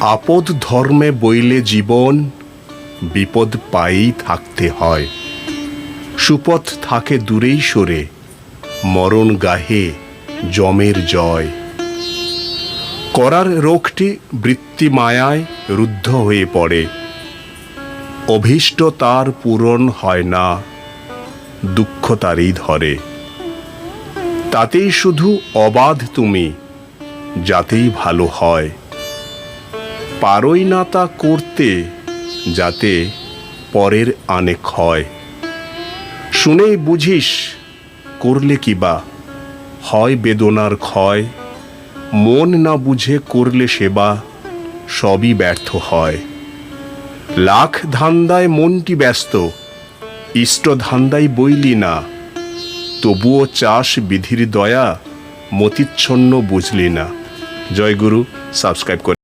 আপদ ধর্মে বইলে জীবন, বিপদ পায়েই থাকতে হয়। সুপথ থাকে দূরেই সরে, মরণ গাহে জমের জয়। করার রোগটি বৃত্তি মায়ায় রুদ্ধ হয়ে পড়ে। অভীষ্ট তার পূরণ হয় না, দুঃখ তারই ধরে। তাতেই শুধু অবাধ তুমি, যাতেই ভালো হয়। পারই না তা করতে, যাতে পরের আনে ক্ষয় শুনেই বুঝিস, করলে কি বা? হয় বেদনার ক্ষয়। মন না বুঝে করলে সেবা সবই ব্যর্থ হয়। লাখ ধান্দায় মনটি ব্যস্ত, ইষ্ট ধান্দায় বইলি না। তবুও চাষ বিধির দয়া, মতিচ্ছন্ন বুঝলি না। জয়গুরু সাবস্ক্রাইব করে